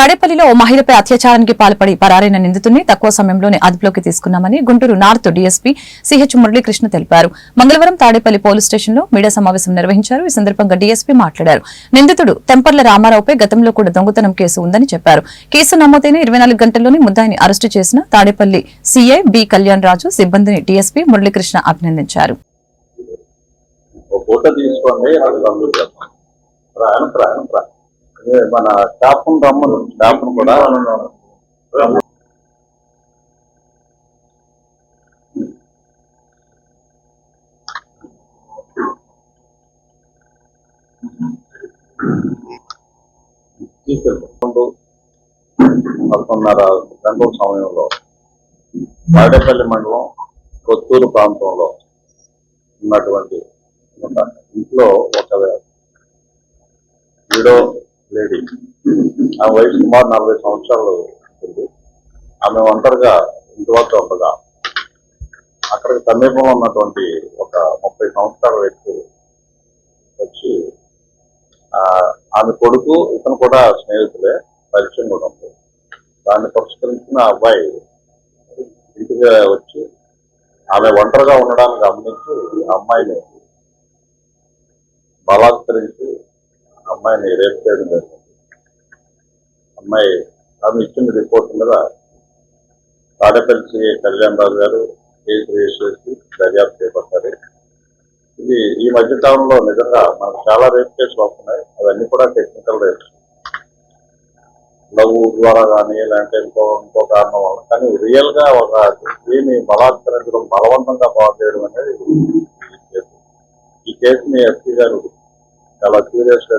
తాడేపల్లిలో ఓ మహిళపై అత్యాచారానికి పాల్పడి పరారైన నిందితుడిని తక్కువ సమయంలోనే అదుపులోకి తీసుకున్నామని Guntur north DSP CH Muralikrishna తెలిపారు. మంగళవారం తాడేపల్లి పోలీస్ స్టేషన్లో మీడియా సమావేశం నిర్వహించారు. ఈ సందర్భంగా డీఎస్పీ మాట్లాడారు. నిందితుడు తెంపర్ల రామారావుపై గతంలో కూడా దొంగతనం కేసు ఉందని చెప్పారు. కేసు నమోదైన ఇరవై నాలుగు గంటల్లోనే ముద్దాయిని అరెస్టు చేసిన తాడేపల్లి సీఐ బి కళ్యాణ్ రాజు సిబ్బందిని డీఎస్పీ మురళీకృష్ణ అభినందించారు. ఫోటో తీసుకోండి మన స్టాఫ్ రమ్మను. స్టాఫ్ కూడా తీసుకెళ్ళి పదకొండున్నర గంటల సమయంలో వాడేపల్లి మండలం కొత్తూరు ప్రాంతంలో ఉన్నటువంటి ఇంట్లో ఒక విడో ఆ వయసు సుమారు నలభై సంవత్సరాలు ఉంటుంది. ఆమె ఒంటరిగా ఇంటి వద్ద ఉండగా అక్కడికి సమీపంలో ఉన్నటువంటి ఒక ముప్పై సంవత్సరాల వ్యక్తి వచ్చి ఆమె కొడుకు ఇతను కూడా స్నేహితులే పరిచయం కూడా ఉంది దాన్ని పురస్కరించిన అబ్బాయి ఇంటికి వచ్చి ఆమె ఒంటరిగా ఉండడానికి గమనించి అమ్మాయిని బలాత్కరించి ఆ అమ్మాయిని రేపు చేయడం జరిగింది. అమ్మాయి ఆమె ఇచ్చిన రిపోర్ట్ మీద తాడేపల్లి సిఐ కళ్యాణ్ గారు కేసు రిజిస్టర్ చేసి దర్యాప్తు చేపట్టారు. ఇది ఈ మధ్య కాలంలో నిజంగా మనకు చాలా రేప్ కేసులు వస్తున్నాయి. అవన్నీ కూడా టెక్నికల్ రేప్స్. లవ్ ద్వారా కానీ లేదంటే ఇంకో ఇంకో కారణం వల్ల. కానీ రియల్గా ఒక స్త్రీని బలాత్కరించడం బలవంతంగా పాడు చేయడం అనేది ఈ కేసు. ఈ కేసుని ఎస్పీ గారు చాలా సీరియస్గా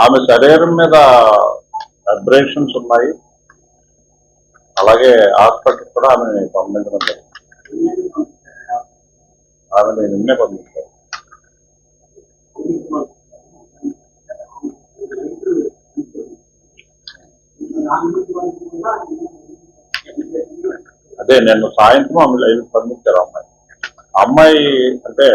ఆమె శరీరం మీద అబ్రేషన్స్ ఉన్నాయి. అలాగే హాస్పిటల్ కూడా ఆమె పంపించడం జరిగింది. ఆమె నేను నిన్నే పంపించాను. అదే నేను సాయంత్రం ఆమె లైవ్ పంపించారు అమ్మాయి. అమ్మాయి అంటే